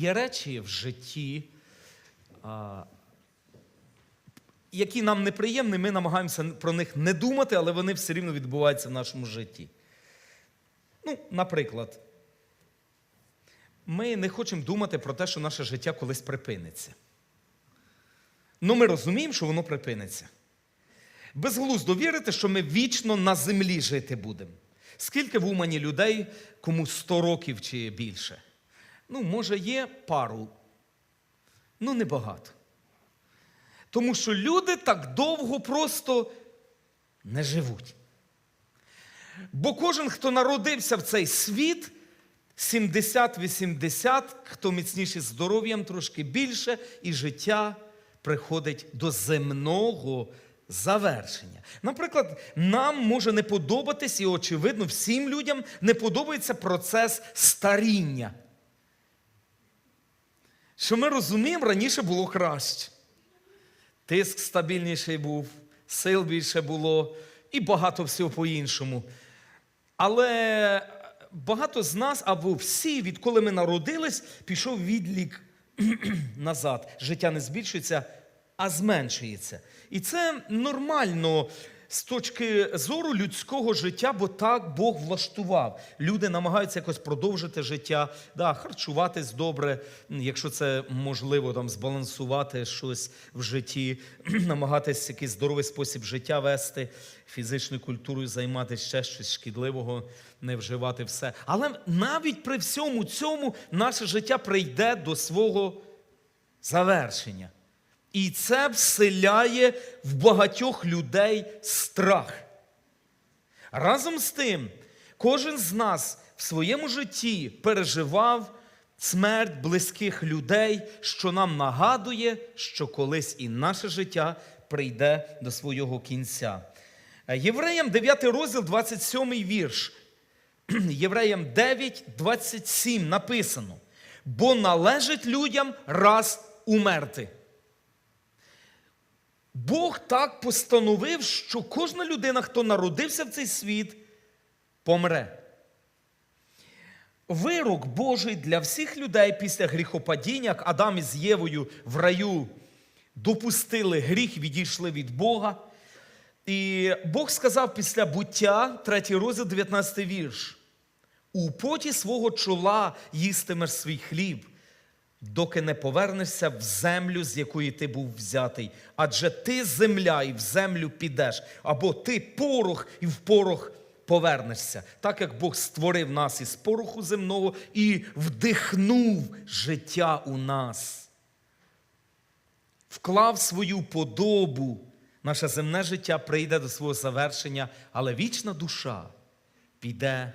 Є речі в житті, які нам неприємні, ми намагаємося про них не думати, але вони все рівно відбуваються в нашому житті. Ну, наприклад, ми не хочемо думати про те, що наше життя колись припиниться. Ну, ми розуміємо, що воно припиниться. Безглуздо вірити, що ми вічно на землі жити будемо. Скільки в Умані людей, кому 100 років чи більше? Ну, може, є пару, ну небагато. Тому що люди так довго просто не живуть. Бо кожен, хто народився в цей світ, 70-80, хто міцніший здоров'ям, трошки більше, і життя приходить до земного завершення. Наприклад, нам може не подобатись, і очевидно, всім людям не подобається процес старіння. Що ми розуміємо, раніше було краще. Тиск стабільніший був, сил більше було і багато всього по-іншому. Але багато з нас або всі, відколи ми народились, пішов відлік назад. Життя не збільшується, а зменшується. І це нормально з точки зору людського життя, бо так Бог влаштував. Люди намагаються якось продовжити життя, да, харчуватись добре, якщо це можливо, там, збалансувати щось в житті, намагатись якийсь здоровий спосіб життя вести, фізичною культурою займатися ще щось шкідливого, не вживати все. Але навіть при всьому цьому наше життя прийде до свого завершення. І це вселяє в багатьох людей страх. Разом з тим, кожен з нас в своєму житті переживав смерть близьких людей, що нам нагадує, що колись і наше життя прийде до свого кінця. Євреям 9 розділ, 27 вірш. Євреям 9, 27 написано: бо належить людям раз умерти. Бог так постановив, що кожна людина, хто народився в цей світ, помре. Вирок Божий для всіх людей після гріхопадіння, як Адам із Євою в раю допустили гріх, відійшли від Бога. І Бог сказав після буття, 3 розділ, 19 вірш. У поті свого чола їстимеш свій хліб, доки не повернешся в землю, з якої ти був взятий. Адже ти земля, і в землю підеш, або ти порох, і в порох повернешся. Так як Бог створив нас із пороху земного і вдихнув життя у нас, вклав свою подобу. Наше земне життя прийде до свого завершення, але вічна душа піде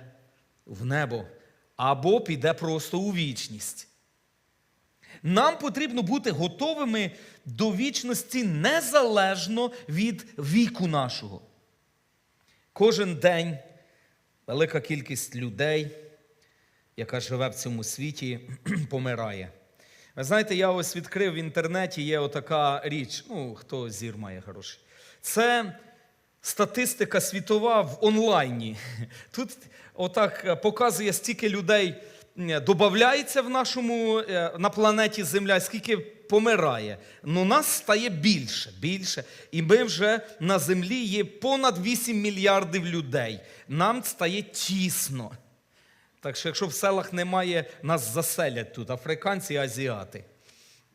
в небо або піде просто у вічність. Нам потрібно бути готовими до вічності незалежно від віку нашого. Кожен день велика кількість людей, яка живе в цьому світі, помирає. Ви знаєте, я ось відкрив в інтернеті, є отака річ, ну, хто зір має хороший. Це статистика світова в онлайні. Тут отак показує, стільки людей додається в нашому, е, на планеті Земля, скільки помирає. Ну, нас стає більше, більше. І ми вже на землі є понад 8 мільярдів людей. Нам стає тісно. Так що, якщо в селах немає, нас заселять тут, африканці і азіати.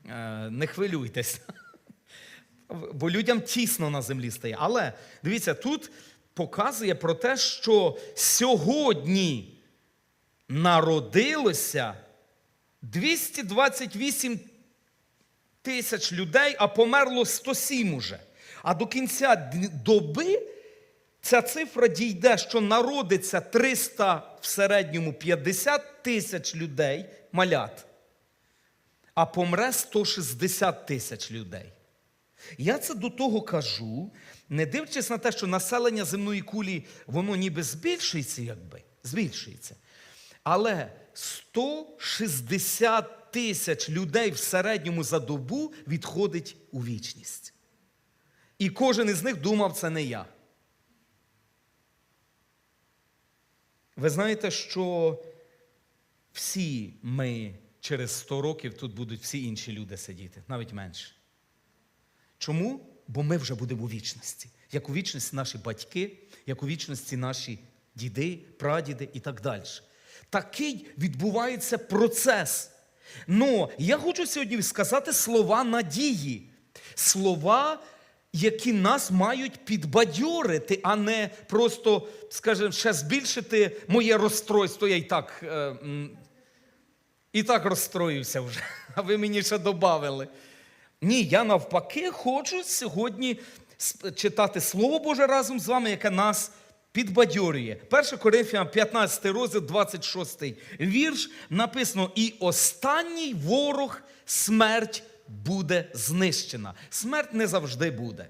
Е, Не хвилюйтесь. Бо людям тісно на землі стає. Але дивіться, тут показує про те, що сьогодні народилося 228 тисяч людей, а померло 107 уже. А до кінця доби ця цифра дійде, що народиться 300 в середньому 50 тисяч людей, малят, а помре 160 тисяч людей. Я це до того кажу, не дивлячись на те, що населення земної кулі, воно ніби збільшується, якби, збільшується. Але 160 тисяч людей в середньому за добу відходить у вічність. І кожен із них думав, це не я. Ви знаєте, що всі ми через 100 років тут будуть всі інші люди сидіти, навіть менше. Чому? Бо ми вже будемо у вічності. Як у вічності наші батьки, як у вічності наші діди, прадіди і так далі. Такий відбувається процес. Ну, я хочу сьогодні сказати слова надії, слова, які нас мають підбадьорити, а не просто, скажімо, ще збільшити моє розстройство. Я і так, е, і так розстроївся вже, а ви мені ще додали. Ні, я навпаки хочу сьогодні читати Слово Боже разом з вами, яке нас підбадьорює. 1 Коринфянам 15 розділ, 26 вірш написано: І останній ворог смерть буде знищена. Смерть не завжди буде.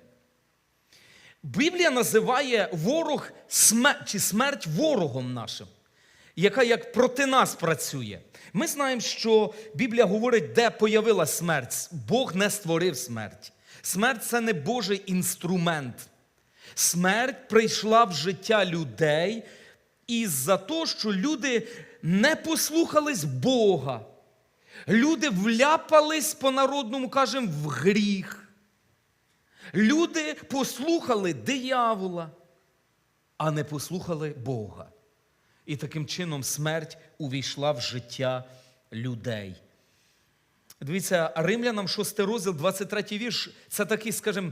Біблія називає ворог смерть, чи смерть ворогом нашим, яка як проти нас працює. Ми знаємо, що Біблія говорить, де появилась смерть. Бог не створив смерть. Смерть це не Божий інструмент. Смерть прийшла в життя людей із-за того, що люди не послухались Бога. Люди вляпались, по-народному кажемо, в гріх. Люди послухали диявола, а не послухали Бога. І таким чином смерть увійшла в життя людей. Дивіться, Римлянам 6 розділ, 23 вірш. Це такий, скажімо,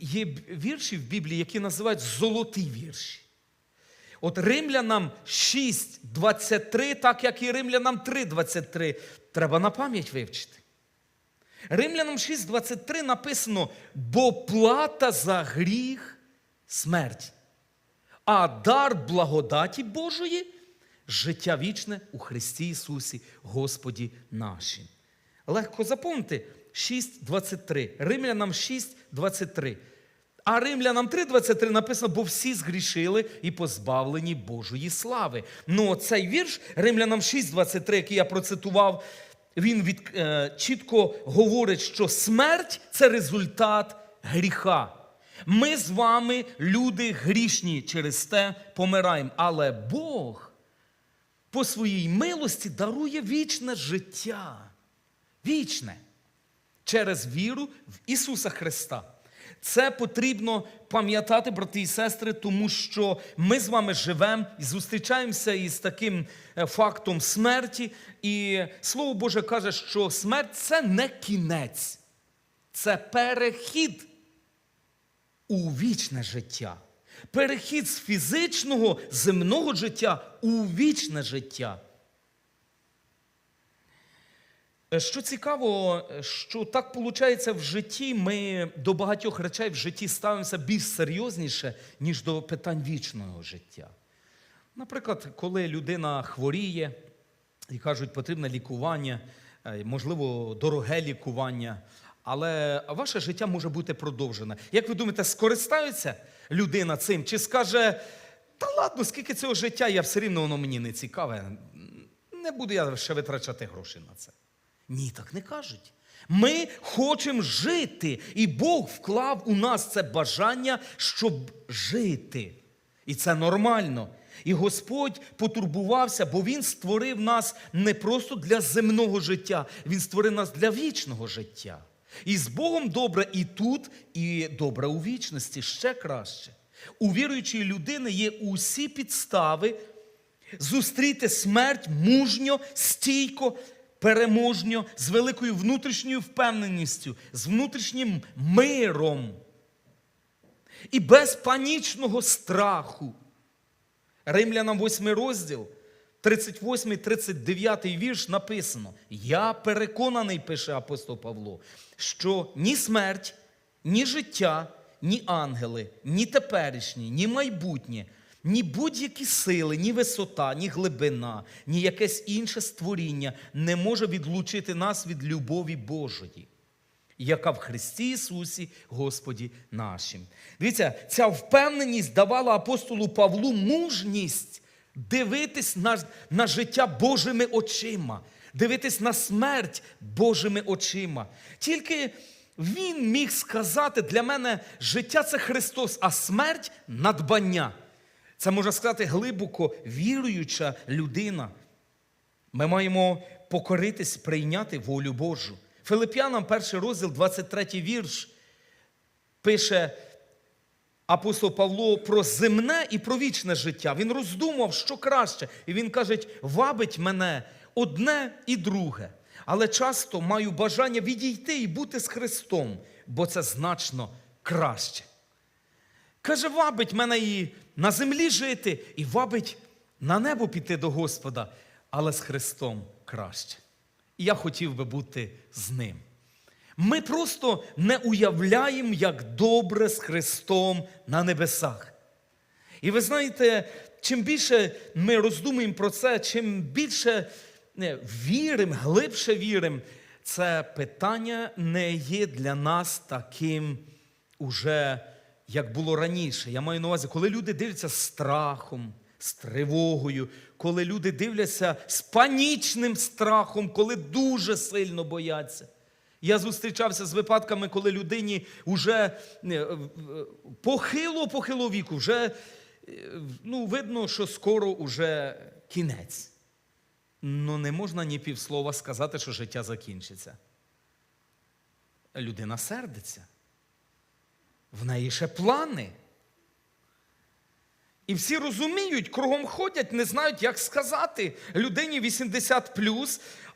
є вірші в Біблії, які називають золоті вірші. От Римлянам 6, 23, так як і Римлянам 3, 23, треба на пам'ять вивчити. Римлянам 6,23 написано: бо плата за гріх смерть, а дар благодаті Божої життя вічне у Христі Ісусі, Господі нашим. Легко запомнити 6,23. Римлянам 6,23. А Римлянам 3,23 написано, бо всі згрішили і позбавлені Божої слави. Ну, цей вірш Римлянам 6,23, який я процитував, він від, е, чітко говорить, що смерть це результат гріха. Ми з вами, люди грішні, через те помираємо. Але Бог по своїй милості дарує вічне життя. Вічне. Через віру в Ісуса Христа. Це потрібно пам'ятати, брати і сестри, тому що ми з вами живемо і зустрічаємося із таким е, фактом смерті. І Слово Боже каже, що смерть це не кінець, це перехід у вічне життя. Перехід з фізичного земного життя у вічне життя. Е, Що цікаво, е, що так виходить в житті, ми до багатьох речей в житті ставимося більш серйозніше, ніж до питань вічного життя. Наприклад, коли людина хворіє і кажуть, потрібне лікування, е, можливо, дороге лікування, але ваше життя може бути продовжене. Як ви думаєте, скористається людина цим чи скаже, та ладно, скільки цього життя, я все рівно воно мені не цікаве, не буду я ще витрачати гроші на це. Ні, так не кажуть. Ми хочемо жити, і Бог вклав у нас це бажання, щоб жити. І це нормально. І Господь потурбувався, бо Він створив нас не просто для земного життя, Він створив нас для вічного життя. І з Богом добре і тут, і добре у вічності ще краще. У віруючої людини є усі підстави зустріти смерть мужньо, стійко, переможньо, з великою внутрішньою впевненістю, з внутрішнім миром і без панічного страху. Римлянам 8 розділ, 38-39 вірш написано: Я переконаний, пише апостол Павло, що ні смерть, ні життя, ні ангели, ні теперішні, ні майбутнє, ні будь-які сили, ні висота, ні глибина, ні якесь інше створіння не може відлучити нас від любові Божої яка в Христі Ісусі, Господі нашим. Дивіться, ця впевненість давала апостолу Павлу мужність дивитись на, на життя Божими очима, дивитись на смерть Божими очима. Тільки він міг сказати, для мене життя це Христос, а смерть надбання. Це можна сказати глибоко віруюча людина. Ми маємо покоритись, прийняти волю Божу. Филип'янам, перший розділ, 23 вірш, пише апостол Павло про земне і про вічне життя. Він роздумав, що краще. І він каже: вабить мене одне і друге. Але часто маю бажання відійти і бути з Христом, бо це значно краще. Каже, вабить мене і на землі жити, і вабить на небо піти до Господа, але з Христом краще. І я хотів би бути з ним. Ми просто не уявляємо, як добре з Христом на небесах. І ви знаєте, чим більше ми роздумуємо про це, чим більше віримо, глибше віримо, це питання не є для нас таким уже, як було раніше. Я маю на увазі, коли люди дивляться з страхом, з тривогою, коли люди дивляться з панічним страхом, коли дуже сильно бояться. Я зустрічався з випадками, коли людині вже похило-похило віку, вже е, ну, видно, що скоро уже кінець. Ну не можна ні півслова сказати, що життя закінчиться. Людина сердиться. В неї ще плани. І всі розуміють, кругом ходять, не знають, як сказати людині 80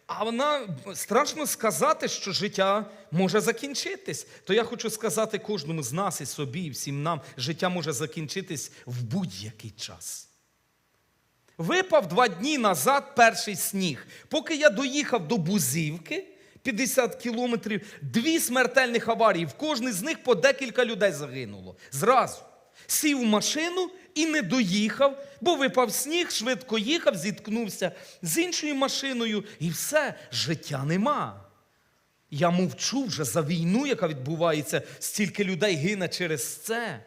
а вона страшно сказати, що життя може закінчитись. То я хочу сказати кожному з нас і собі, і всім нам, життя може закінчитись в будь-який час. Випав два дні назад перший сніг. Поки я доїхав до Бузівки, 50 кілометрів, дві смертельних аварії. В кожній з них по декілька людей загинуло. Зразу. Сів в машину і не доїхав, бо випав сніг, швидко їхав, зіткнувся з іншою машиною, і все, життя нема. Я мовчу вже за війну, яка відбувається, стільки людей гине через це.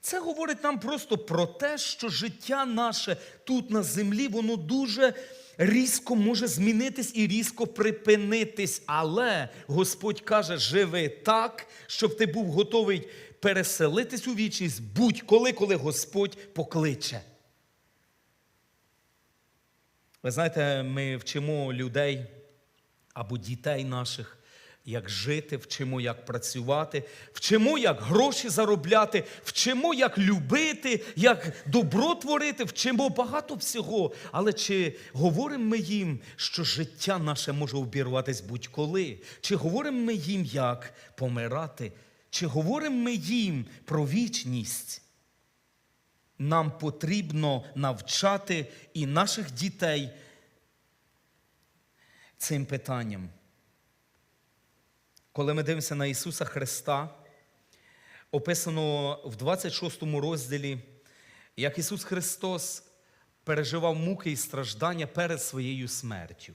Це говорить нам просто про те, що життя наше тут на землі, воно дуже різко може змінитись і різко припинитись. Але Господь каже: живи так, щоб ти був готовий переселитись у вічність будь-коли, коли Господь покличе. Ви знаєте, ми вчимо людей або дітей наших, як жити, вчимо, як працювати, вчимо, як гроші заробляти, вчимо, як любити, як добро творити, вчимо багато всього. Але чи говоримо ми їм, що життя наше може обірватись будь-коли? Чи говоримо ми їм, як помирати? Чи говоримо ми їм про вічність? Нам потрібно навчати і наших дітей цим питанням. Коли ми дивимося на Ісуса Христа, описано в 26 розділі, як Ісус Христос переживав муки і страждання перед своєю смертю.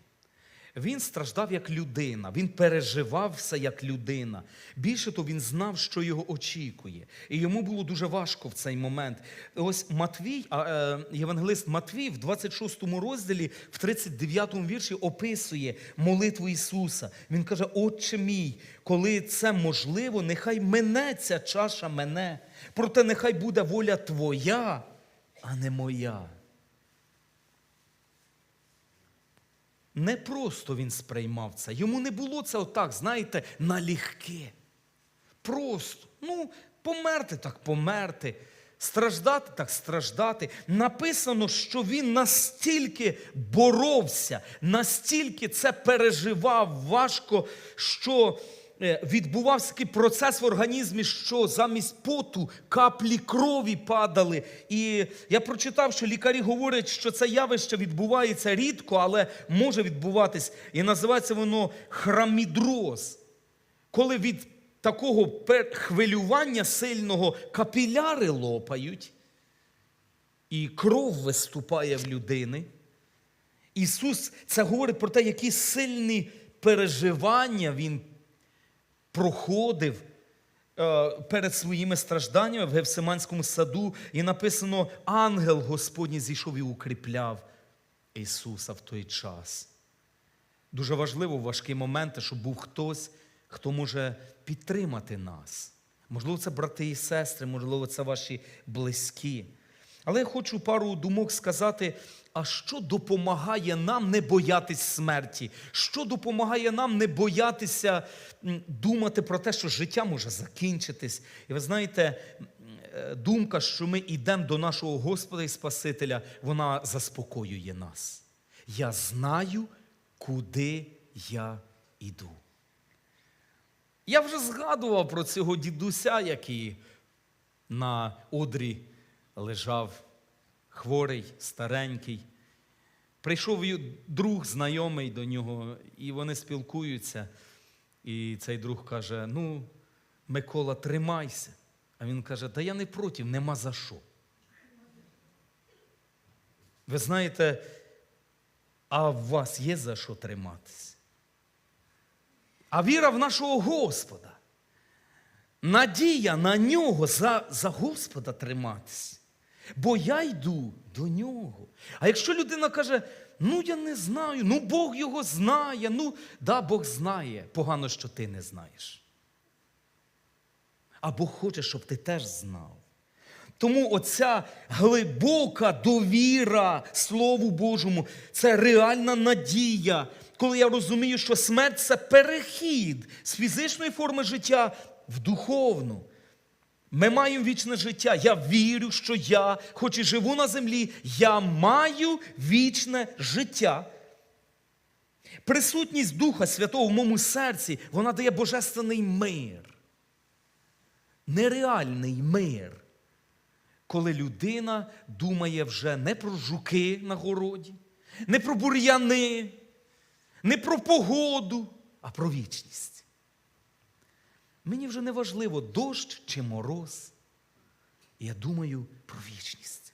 Він страждав як людина, він переживав все як людина. Більше того, він знав, що його очікує. І йому було дуже важко в цей момент. Ось Матвій, е, євангелист Матвій в 26 розділі, в 39 вірші описує молитву Ісуса. Він каже: Отче мій, коли це можливо, нехай мене ця чаша мене. Проте нехай буде воля Твоя, а не моя. Не просто він сприймав це. Йому не було це отак, знаєте, налігки. Просто, ну, померти так померти, страждати так страждати. Написано, що він настільки боровся, настільки це переживав важко, що відбувався такий процес в організмі, що замість поту каплі крові падали. І я прочитав, що лікарі говорять, що це явище відбувається рідко, але може відбуватись. І називається воно храмідроз. Коли від такого хвилювання сильного капіляри лопають, і кров виступає в людини. Ісус це говорить про те, які сильні переживання Він проходив е, перед своїми стражданнями в Гевсиманському саду, і написано: ангел Господній зійшов і укріпляв Ісуса в той час. Дуже важливо в важкі моменти, щоб був хтось, хто може підтримати нас. Можливо, це брати і сестри, можливо, це ваші близькі. Але я хочу пару думок сказати, а що допомагає нам не боятись смерті? Що допомагає нам не боятися думати про те, що життя може закінчитись? І ви знаєте, е, думка, що ми йдемо до нашого Господа і Спасителя, вона заспокоює нас. Я знаю, куди я іду. Я вже згадував про цього дідуся, який на одрі лежав хворий, старенький. Прийшов друг знайомий до нього, і вони спілкуються. І цей друг каже: Ну, Микола, тримайся. А він каже: Та я не проти, нема за що. Ви знаєте, а в вас є за що триматись? А віра в нашого Господа. Надія на нього за, за Господа триматись. Бо я йду до нього. А якщо людина каже, ну я не знаю, ну Бог його знає, ну да, Бог знає, погано, що ти не знаєш. А Бог хоче, щоб ти теж знав. Тому оця глибока довіра Слову Божому це реальна надія, коли я розумію, що смерть це перехід з фізичної форми життя в духовну. Ми маємо вічне життя. Я вірю, що я, хоч і живу на землі, я маю вічне життя. Присутність Духа Святого в моєму серці, вона дає божественний мир. Нереальний мир коли людина думає вже не про жуки на городі, не про бур'яни, не про погоду, а про вічність. Мені вже не важливо, дощ чи мороз. Я думаю про вічність.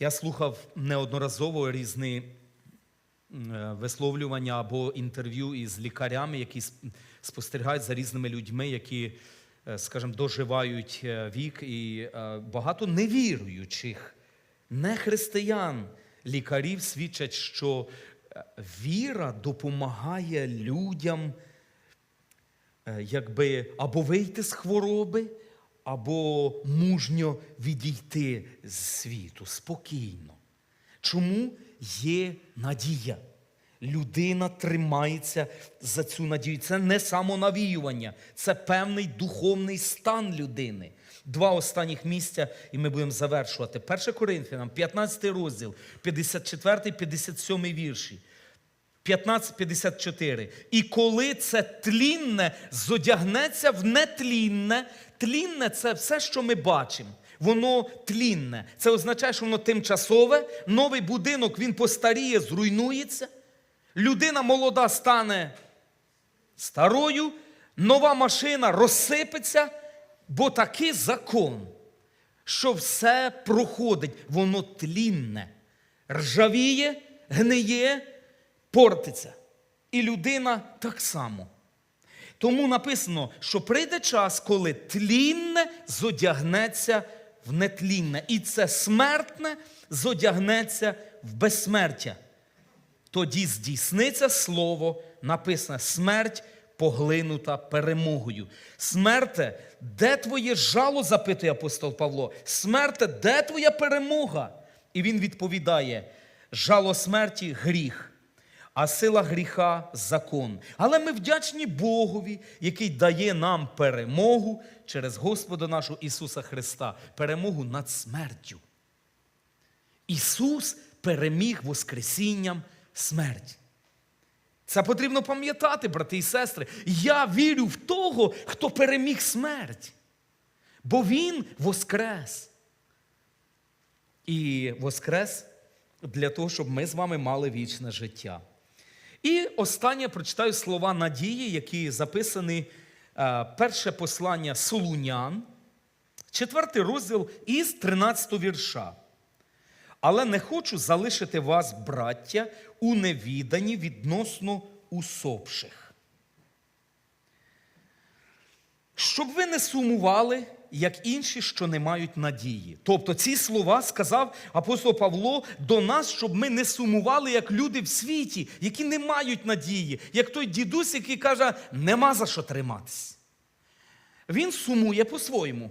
Я слухав неодноразово різні е, висловлювання або інтерв'ю із лікарями, які спостерігають за різними людьми, які, е, скажімо, доживають е, вік, і багато невіруючих, нехристиян лікарів свідчать, що віра допомагає людям е, якби або вийти з хвороби, або мужньо відійти з світу спокійно. Чому є надія? Людина тримається за цю надію. Це не самонавіювання, це певний духовний стан людини. Два останніх місця, і ми будемо завершувати. 1 Коринфянам, 15 розділ, 54, 57 вірші. 15.54. І коли це тлінне зодягнеться в нетлінне, тлінне це все, що ми бачимо. Воно тлінне. Це означає, що воно тимчасове. Новий будинок він постаріє, зруйнується. Людина молода стане старою, нова машина розсипеться, бо такий закон, що все проходить, воно тлінне, ржавіє, гниє, портиться. І людина так само. Тому написано, що прийде час, коли тлінне зодягнеться в нетлінне, і це смертне зодягнеться в безсмертя. Тоді здійсниться слово, написане смерть поглинута перемогою. Смерте, де твоє жало? запитує апостол Павло. Смерте, де твоя перемога? І він відповідає: жало смерті гріх, а сила гріха закон. Але ми вдячні Богові, який дає нам перемогу через Господа нашого Ісуса Христа, перемогу над смертю. Ісус переміг Воскресінням смерть. Це потрібно пам'ятати, брати і сестри. Я вірю в того, хто переміг смерть. Бо Він воскрес. І воскрес для того, щоб ми з вами мали вічне життя. І останнє прочитаю слова надії, які записані е, перше послання Солунян, четвертий розділ із 13 вірша. Але не хочу залишити вас, браття, у невіданні відносно усопших. Щоб ви не сумували, як інші, що не мають надії. Тобто ці слова сказав апостол Павло до нас, щоб ми не сумували, як люди в світі, які не мають надії, як той дідусь, який каже, нема за що триматись. Він сумує по-своєму.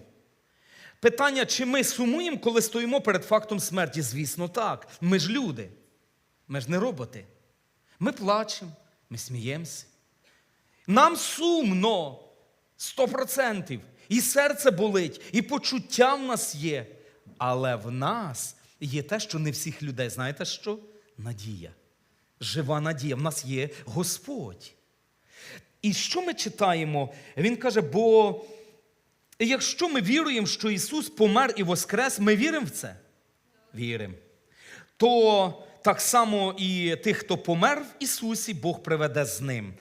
Питання, чи ми сумуємо, коли стоїмо перед фактом смерті? Звісно, так. Ми ж люди. Ми ж не роботи. Ми плачемо, ми сміємося. Нам сумно, сто процентів. І серце болить, і почуття в нас є. Але в нас є те, що не всіх людей. Знаєте що? Надія. Жива надія. В нас є Господь. І що ми читаємо? Він каже, бо якщо ми віруємо, що Ісус помер і воскрес, ми віримо в це? Віримо. То так само і тих, хто помер в Ісусі, Бог приведе з ним.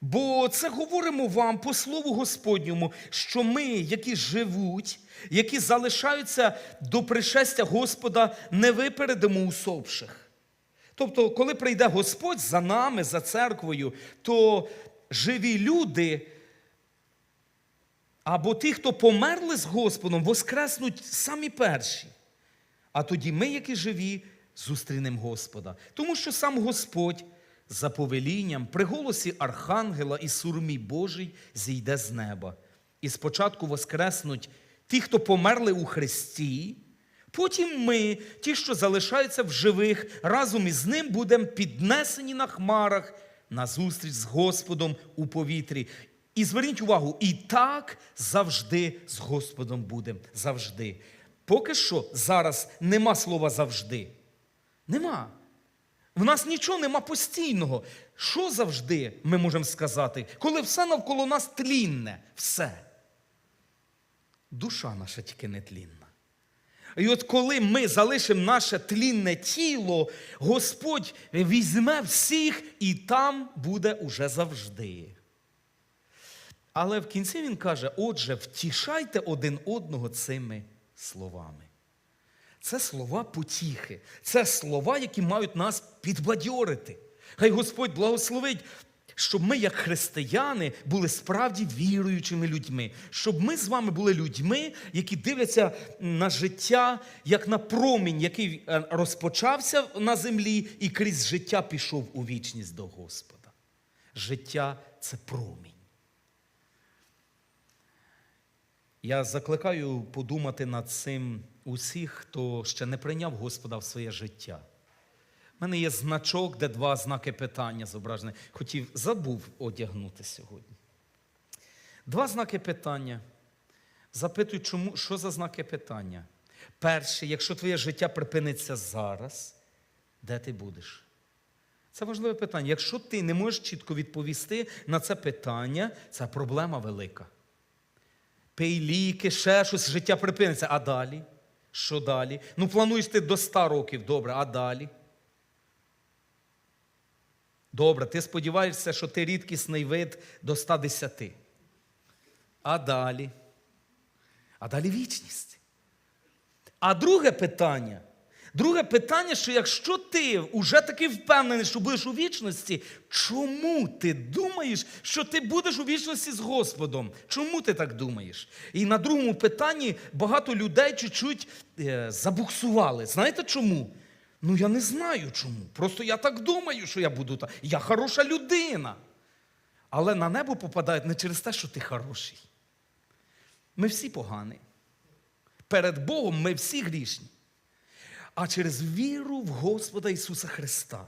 Бо це говоримо вам по слову Господньому, що ми, які живуть, які залишаються до пришестя Господа, не випередимо усопших. Тобто, коли прийде Господь за нами, за церквою, то живі люди або ті, хто померли з Господом, воскреснуть самі перші. А тоді ми, які живі, зустрінемо Господа. Тому що сам Господь за повелінням при голосі Архангела і сурмі Божий зійде з неба. І спочатку воскреснуть ті, хто померли у Христі, потім ми, ті, що залишаються в живих, разом із ним будемо піднесені на хмарах на зустріч з Господом у повітрі. І зверніть увагу, і так завжди з Господом будемо. Завжди. Поки що зараз нема слова завжди. Нема. В нас нічого нема постійного. Що завжди ми можемо сказати, коли все навколо нас тлінне, все. Душа наша тільки не тлінна. І от коли ми залишимо наше тлінне тіло, Господь візьме всіх і там буде уже завжди. Але в кінці він каже: отже, втішайте один одного цими словами. Це слова потіхи, це слова, які мають нас підбадьорити. Хай Господь благословить, щоб ми, як християни, були справді віруючими людьми, щоб ми з вами були людьми, які дивляться на життя як на промінь, який е, розпочався на землі і крізь життя пішов у вічність до Господа. Життя це промінь. Я закликаю подумати над цим усіх, хто ще не прийняв Господа в своє життя. У мене є значок, де два знаки питання зображені. Хотів, забув одягнути сьогодні. Два знаки питання. Запитують, чому, що за знаки питання? Перше, якщо твоє життя припиниться зараз, де ти будеш? Це важливе питання. Якщо ти не можеш чітко відповісти на це питання, це проблема велика. Пий ліки, ще щось, життя припиниться. А далі? Що далі? Ну, плануєш ти до 100 років, добре, а далі? Добре, ти сподіваєшся, що ти рідкісний вид до 110. А далі? А далі вічність. А друге питання. Друге питання, що якщо ти вже таки впевнений, що будеш у вічності, чому ти думаєш, що ти будеш у вічності з Господом? Чому ти так думаєш? І на другому питанні багато людей чуть-чуть е, забуксували. Знаєте чому? Ну я не знаю чому. Просто я так думаю, що я буду так. Я хороша людина. Але на небо попадають не через те, що ти хороший. Ми всі погані. Перед Богом ми всі грішні. А через віру в Господа Ісуса Христа.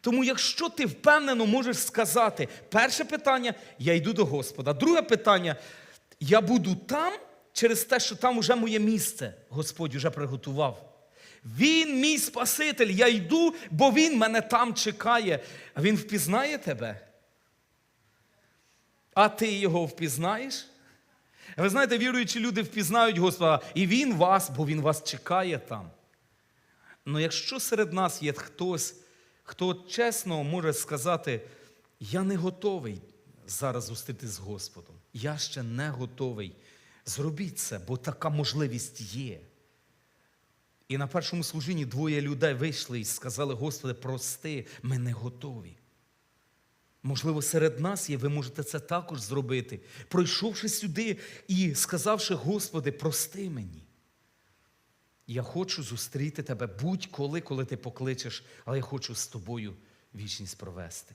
Тому, якщо ти впевнено можеш сказати, перше питання я йду до Господа. Друге питання я буду там через те, що там уже моє місце Господь вже приготував. Він мій Спаситель, я йду, бо Він мене там чекає. А Він впізнає тебе. А ти його впізнаєш? Ви знаєте, віруючі люди впізнають Господа, і Він вас, бо Він вас чекає там. Ну якщо серед нас є хтось, хто чесно може сказати, я не готовий зараз зустрітися з Господом, я ще не готовий. Зробіть це, бо така можливість є. І на першому служінні двоє людей вийшли і сказали, Господи, прости, ми не готові. Можливо, серед нас є, ви можете це також зробити, пройшовши сюди і сказавши, Господи, прости мені. Я хочу зустріти тебе будь-коли, коли ти покличеш, але я хочу з тобою вічність провести.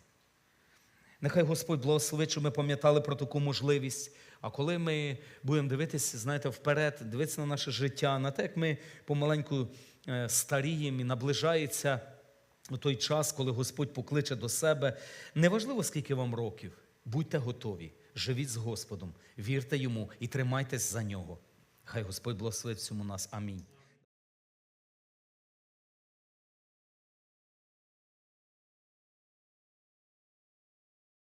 Нехай Господь благословить, щоб ми пам'ятали про таку можливість. А коли ми будемо дивитися, знаєте, вперед, дивитися на наше життя, на те, як ми помаленьку е, старіємо і наближається той час, коли Господь покличе до себе, неважливо, скільки вам років, будьте готові, живіть з Господом, вірте йому і тримайтесь за нього. Хай Господь благословить всьому нас. Амінь.